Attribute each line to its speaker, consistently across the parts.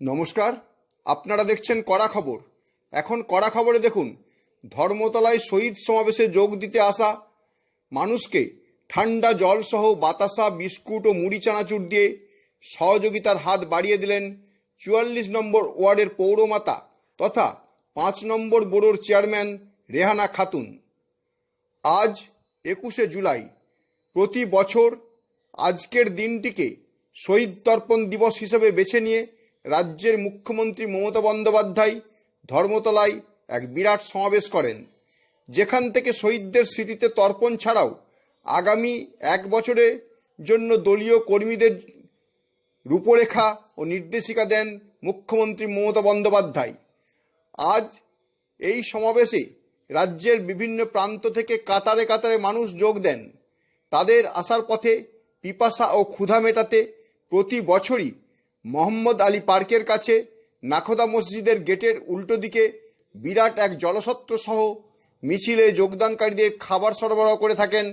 Speaker 1: নমস্কার, আপনারা দেখছেন কড়া খবর। এখন কড়া খবরে দেখুন, ধর্মতলায় শহীদ সমাবেশে যোগ দিতে আসা মানুষকে ঠান্ডা জলসহ বাতাসা, বিস্কুট ও মুড়ি চানাচুর দিয়ে সহযোগিতার হাত বাড়িয়ে দিলেন চুয়াল্লিশ নম্বর ওয়ার্ডের পৌরমাতা তথা পাঁচ নম্বর বোরোর চেয়ারম্যান রেহানা খাতুন। আজ একুশে জুলাই, প্রতি বছর আজকের দিনটিকে শহীদ তর্পণ দিবস হিসেবে বেছে নিয়ে রাজ্যের মুখ্যমন্ত্রী মমতা বন্দ্যোপাধ্যায় ধর্মতলায় এক বিরাট সমাবেশ করেন। যেখান থেকে শহীদদের স্মৃতিতে তর্পণ ছাড়াও আগামী এক বছরের জন্য দলীয় কর্মীদের রূপরেখা ও নির্দেশিকা দেন মুখ্যমন্ত্রী মমতা বন্দ্যোপাধ্যায়। আজ এই সমাবেশে রাজ্যের বিভিন্ন প্রান্ত থেকে কাতারে কাতারে মানুষ যোগ দেন। তাদের আসার পথে পিপাসা ও ক্ষুধা মেটাতে প্রতি বছরই মোহাম্মদ আলী পার্কের কাছে নাখোদা মসজিদের গেটের উল্টো দিকে বিরাট এক জলসত্র সহ মিছিলে যোগদানকারীদের খাবার সরবরাহ করে থাকেন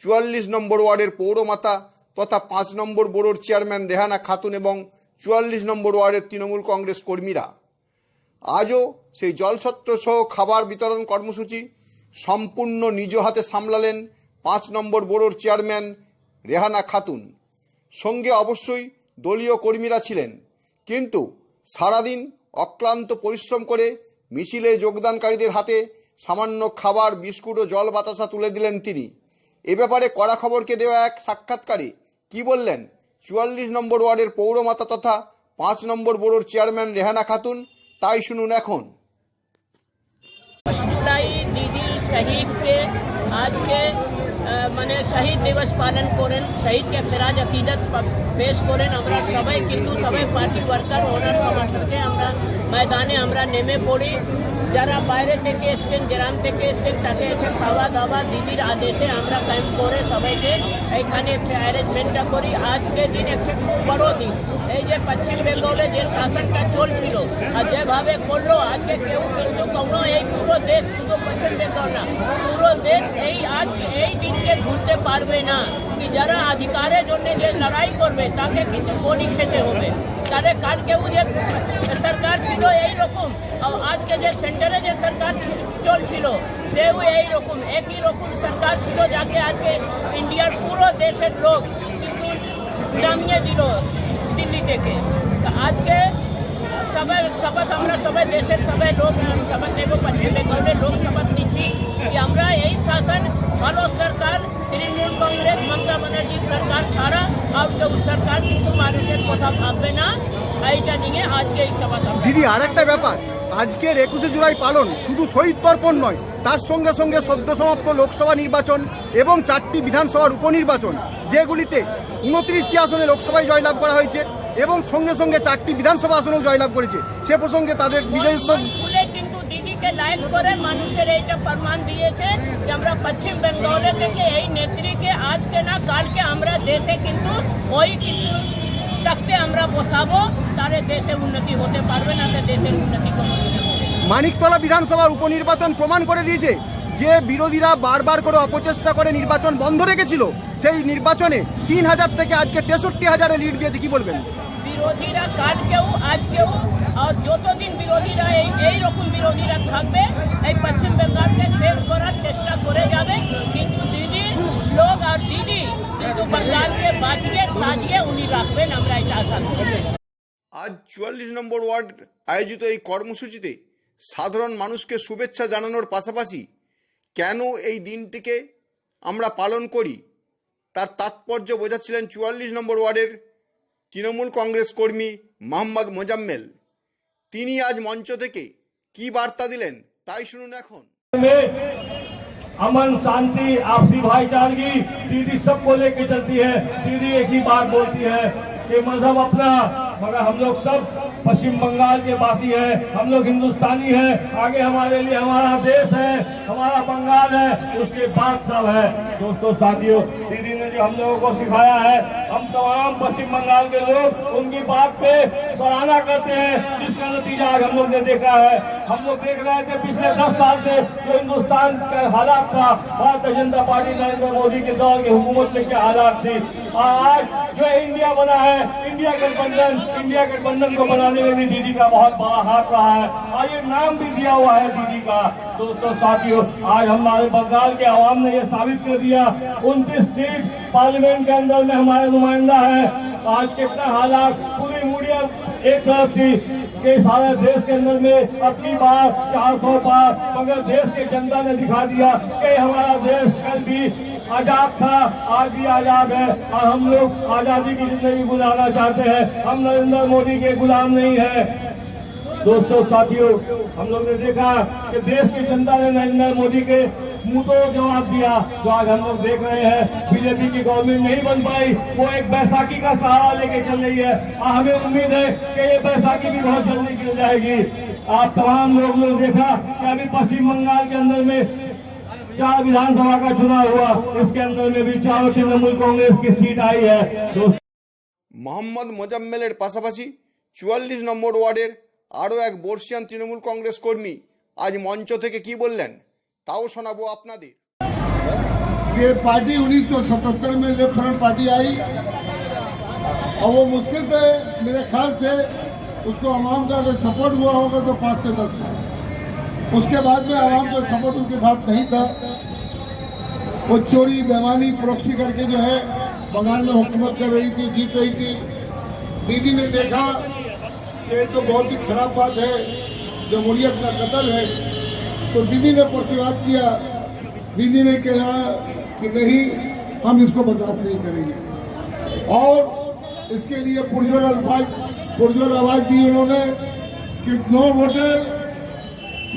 Speaker 1: চুয়াল্লিশ নম্বর ওয়ার্ডের পৌরমাতা তথা পাঁচ নম্বর বোর্ডের চেয়ারম্যান রেহানা খাতুন এবং চুয়াল্লিশ নম্বর ওয়ার্ডের তৃণমূল কংগ্রেস কর্মীরা। আজও সেই জলসত্র সহ খাবার বিতরণ কর্মসূচি সম্পূর্ণ নিজ হাতে সামলালেন পাঁচ নম্বর বোর্ডের চেয়ারম্যান রেহানা খাতুন। সঙ্গে অবশ্যই দলীয় কর্মীরা ছিলেন। কিন্তু সারাদিন অক্লান্ত পরিশ্রম করে মিছিলে যোগদানকারীদের হাতে সামান্য খাবার, বিস্কুট ও জল বাতাসা তুলে দিলেন তিনি। এ ব্যাপারে কড়া খবরকে দেওয়া এক সাক্ষাৎকারে কি বললেন? চুয়াল্লিশ নম্বর ওয়ার্ডের পৌরমাতা তথা পাঁচ নম্বর বোর্ডের চেয়ারম্যান রেহানা খাতুন, তাই শুনুন এখন।
Speaker 2: আজকে মানে শহীদ দিবস পালন করেন শহীদকে ফেরাজ আকিদত প- পেশ করেন আমরা সবাই কিন্তু সবাই পার্টি ওয়ার্কার ওনার সমর্থকে আমরা ময়দানে আমরা নেমে পড়ি যারা বাইরে থেকে এসছেন, গ্রাম থেকে এসছেন তাকে এসে খাওয়া দাওয়া দিদির আদেশে আমরা ক্যাম্প করে সবাইকে এখানে একটা অ্যারেঞ্জমেন্টটা করি। আজকে দিন একটা খুব বড় দিন। এই যে পশ্চিম বেঙ্গলে যে শাসনটা চলছিল আর যেভাবে করল, আজকে কেউ কিন্তু কোনো, এই পুরো দেশ শুধু পশ্চিম বেঙ্গল না, পুরো দেশ এই আজ এই দিনকে ভুলতে পারবে না। কি যারা অধিকারের জন্য যে লড়াই করবে, তাকে কিন্তু বলি খেতে হবে। তাহলে কালকেও যে সরকার ছিল এই রকম আর আজকে যে সেন্টারে যে সরকার ছিল- চলছিল সেও এই রকম একই রকম সরকার ছিল যাকে আজকে ইন্ডিয়ার পুরো দেশের লোক কিন্তু নামিয়ে দিল দিল্লি থেকে তা আজকে সবাই শপথ আমরা সবাই দেশের সবাই লোক শপথ নেব পশ্চিম বেঙ্গলের লোক শপথ নিচ্ছি। যে আমরা এই শাসন ভালো সরকার, তৃণমূল কংগ্রেস, মমতা ব্যানার্জি সরকার ছাড়া আর কেউ সরকার কিন্তু মানুষের কথা ভাববে না। এইটা নিয়ে আজকে এই শপথ
Speaker 3: দিদি আর একটা ব্যাপার। আজকের একুশে জুলাই পালন শুধু শহীদ তর্পণ নয়, তার সঙ্গে সঙ্গে সদ্য সমাপ্ত লোকসভা নির্বাচন এবং চারটি বিধানসভার উপনির্বাচন, যেগুলিতে উনত্রিশটি আসনে লোকসভায় জয়লাভ করা হয়েছে। এবং সঙ্গে সঙ্গে চারটি বিধানসভা আসনেও জয়লাভ করেছে। সে প্রসঙ্গে তাদের বিজয়
Speaker 2: কিন্তু দিদিকে লাইন করে মানুষের এইটা প্রমাণ দিয়েছে যে আমরা পশ্চিম বেঙ্গলে থেকে এই নেত্রীকে আজকে না কালকে আমরা দেশে কিন্তু ওই কিন্তু আমরা বসাবো তাহলে দেশে উন্নতি হতে পারবে না দেশের উন্নতি।
Speaker 3: মানিকতলা বিধানসভার উপনির্বাচন প্রমাণ করে দিয়েছে যে বিরোধীরা বারবার করে অপচেষ্টা করে নির্বাচন বন্ধ রেখেছিল। সেই নির্বাচনে তিন হাজার থেকে আজকে তেষট্টি হাজারে লিড দিয়েছে কি বলবেন?
Speaker 2: বিরোধীরা, কালকেও, আজকেও, আর যতদিন বিরোধীরা এই এই রকম বিরোধীরা থাকবে, এই পশ্চিম বেঙ্গলকে শেষ করার চেষ্টা করে যাবে। কিন্তু দিদি, লোক আর দিদি, কিন্তু বাঙ্গালকে বাঁচিয়ে, সাজিয়ে উনি রাখবেন, আমরা এটা আশা করি।
Speaker 1: আজ চুয়াল্লিশ নম্বর ওয়ার্ড আয়োজিত এই কর্মসূচিতে সাধারণ মানুষকে শুভেচ্ছা জানানোর পাশাপাশি কেন এই দিনটিকে আমরা পালন করি, তার তাৎপর্য বোঝাচ্ছিলেন চুয়াল্লিশ নম্বর ওয়ার্ডের তৃণমূল কংগ্রেস কর্মী মোহাম্মদ মোজাম্মেল তিনি আজ মঞ্চ থেকে কি বার্তা দিলেন তাই শুনুন এখন
Speaker 4: में अमन शांति आपसी भाईचारगी दीदी सबको लेके चलती है दीदी एक ही बात बोलती है कि मजहब अपना मगर हम लोग सब पश्चिम बंगाल के वासी हैं, हम लोग हिंदुस्तानी हैं, आगे हमारे लिए हमारा देश है, हमारा बंगाल है, उसके बाद सब है। दोस्तों, साथियों, दीदी ने जो हम लोगों को सिखाया है, हम तमाम पश्चिम बंगाल के लोग उनकी बात पे सराहना करते हैं, जिसका नतीजा आज हम लोग ने देखा है। हम लोग देख रहे थे पिछले दस साल से जो हिंदुस्तान का हालात था, भारतीय जनता पार्टी नरेंद्र मोदी के दौर की हुकूमत में क्या हालात थी। आज जो इंडिया बना है, इंडिया गठबंधन इंडिया गठबंधन को बनाने में भी दीदी का बहुत बड़ा हाथ रहा है। और ये नाम भी दिया हुआ है दीदी का। दोस्तों, साथियों, आज हमारे बंगाल के आवाम ने ये साबित कर दिया, उनतीस सीट पार्लियामेंट के अंदर में हमारे नुमाइंदा है। आज कितना हालात, पूरी मीडिया एक तरफ़ थी कि सारे देश के अंदर में अपनी बार चार सौ बार मगर देश की जनता ने दिखा दिया कि हमारा देश कल भी आज़ाद था, आज भी आज़ाद है। और हम लोग आज़ादी की ज़िंदगी गुजारना चाहते हैं। हम नरेंद्र मोदी के गुलाम नहीं है। दोस्तों, साथियों, हम लोग ने देखा कि देश की जनता ने नरेंद्र मोदी के मुँह तो जवाब दिया, जो आज हम लोग देख रहे हैं। बीजेपी की गवर्नमेंट नहीं बन पाई। वो एक बैसाखी का सहारा लेके चल रही है। और हमें उम्मीद है कि ये बैसाखी भी बहुत जल्दी गिर जाएगी। आप तमाम लोग ने देखा कि अभी पश्चिम बंगाल के अंदर में चार विधानसभा का चुनाव हुआ इसके अंदर में भी चारों तृणमूल कांग्रेस की सीट आई है दोस्तों
Speaker 1: মোহাম্মদ মোজাম্মেলের পাশাপাশি চুয়াল্লিশ নম্বর ওয়ার্ডের আরও এক বর্ষিয়ান তৃণমূল কংগ্রেস কর্মী আজ মঞ্চ থেকে কি বললেন তাও শোনাবো আপনাদের
Speaker 5: ये पार्टी 1977 में लेफ्ट फ्रंट पार्टी आई और वो मुश्किल से मेरे ख्याल से उसको आवाम का अगर सपोर्ट हुआ होगा तो पाँच से दस साल उसके बाद में आवाम का सपोर्ट उनके साथ नहीं था वो चोरी, बेमानी प्रोक्सी करके जो है बंगाल में हुकूमत कर रही थी, जीत रही थी। दीदी ने देखा कि ये तो बहुत ही खराब बात है, जमहूरियत का कत्ल है। तो दीदी ने प्रतिवाद किया। दीदी ने कहा कि नहीं, हम इसको बर्दाश्त नहीं करेंगे। और इसके लिए पुरजोर अल्फाज, पुरजोर आवाज़ दी उन्होंने कि no voter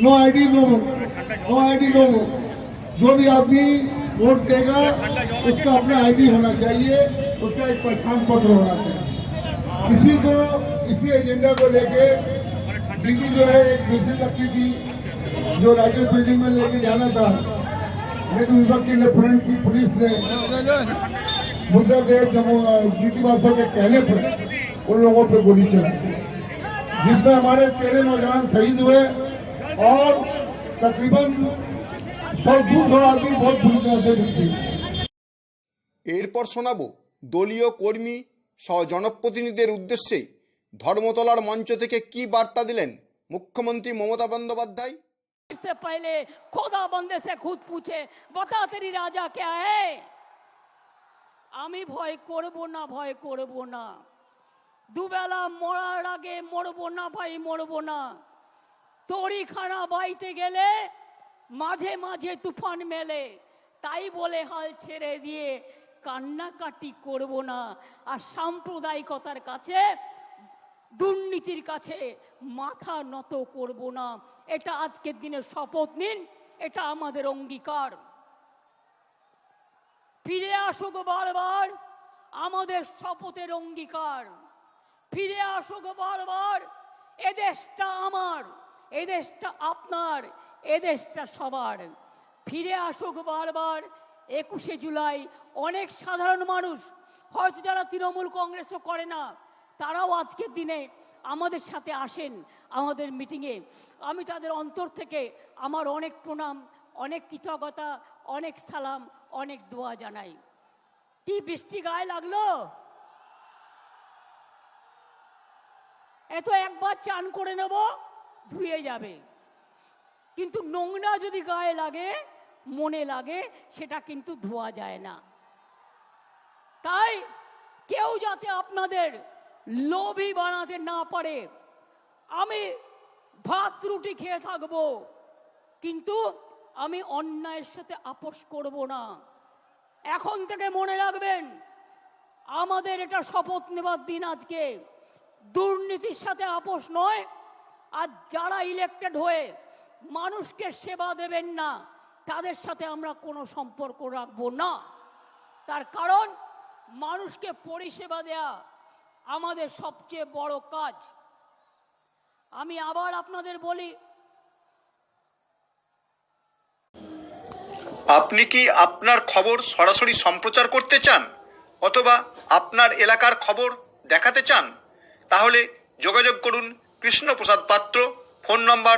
Speaker 5: no ID no vote no ID no vote जो भी आदमी वोट देगा, उसका अपना आईडी होना चाहिए, उसका एक पहचान पत्र होना चाहिए। इसी को इसी एजेंडा को लेके दीदी जो है, एक मिशन रखी थी, जो राइटर बिल्डिंग में लेके जाना था, लेकिन उस वक्त लेफ्टिनेंट की पुलिस ने मुद्दा देव जीटी के कहने पर उन लोगों पे गोली चलाई। जिसमें हमारे तेरह नौजवान शहीद हुए और तकरीबन
Speaker 1: এরপর শোনাবো দলীয় কর্মী সহ জনপ্রতিনিধিদের উদ্দেশ্যে ধর্মতলার মঞ্চ থেকে কি বার্তা দিলেন মুখ্যমন্ত্রী মমতা বন্দ্যোপাধ্যায়
Speaker 6: इससे पहले खोदा बंदे से खुद पूछे बता तेरी राजा क्या है আমি ভয় করব না ভয় করব না দুবেলা মরার আগে মরবো না ভাই মরবো না তরি খানা বাইতে গেলে মাঝে মাঝে তুফান মেলে। তাই বলে হাল ছেড়ে দিয়ে কান্নাকাটি করব না। আর সাম্প্রদায়িকতার কাছে, দুর্নীতির কাছে মাথা নত করব না। এটা আজকের দিনে শপথ নিন, এটা আমাদের অঙ্গীকার। ফিরে আসুক বারবার আমাদের শপথের অঙ্গীকার। ফিরে আসুক বারবার, এদেশটা আমার, এদেশটা আপনার এদেশটা সবার। ফিরে আসুক বারবার। একুশে জুলাই, অনেক সাধারণ মানুষ, হয়তো যারা তৃণমূল কংগ্রেসও করে না, তারাও আজকের দিনে আমাদের সাথে আসেন, আমাদের মিটিংয়ে। আমি তাদের অন্তর থেকে আমার অনেক প্রণাম, অনেক কৃতজ্ঞতা, অনেক সালাম, অনেক দোয়া জানাই। কি বৃষ্টি গায়ে লাগল? এত একবার চান করে নেব, ধুয়ে যাবে। কিন্তু নোংরা যদি গায়ে লাগে, মনে লাগে, সেটা কিন্তু ধোয়া যায় না। তাই কেউ যাতে আপনাদের লোভী বানাতে না পারে, আমি ভাত, রুটি খেয়ে থাকব, কিন্তু আমি অন্যায়ের সাথে আপোষ করব না। এখন থেকে মনে রাখবেন, আমাদের এটা শপথ নেবার দিন আজকে। দুর্নীতির সাথে আপোষ নয়, আর যারা ইলেক্টেড হয়ে মানুষকে সেবা দেবেন না, তাদের সাথে আমরা কোনো সম্পর্ক রাখব না। তার কারণ, মানুষকে পরিষেবা দেয়া আমাদের সবচেয়ে বড় কাজ। আমি আবার আপনাদের বলি,
Speaker 1: আপনি কি আপনার খবর সরাসরি সম্প্রচার করতে চান, অথবা আপনার এলাকার খবর দেখাতে চান? তাহলে যোগাযোগ করুন Krishnaprasad Patra, phone number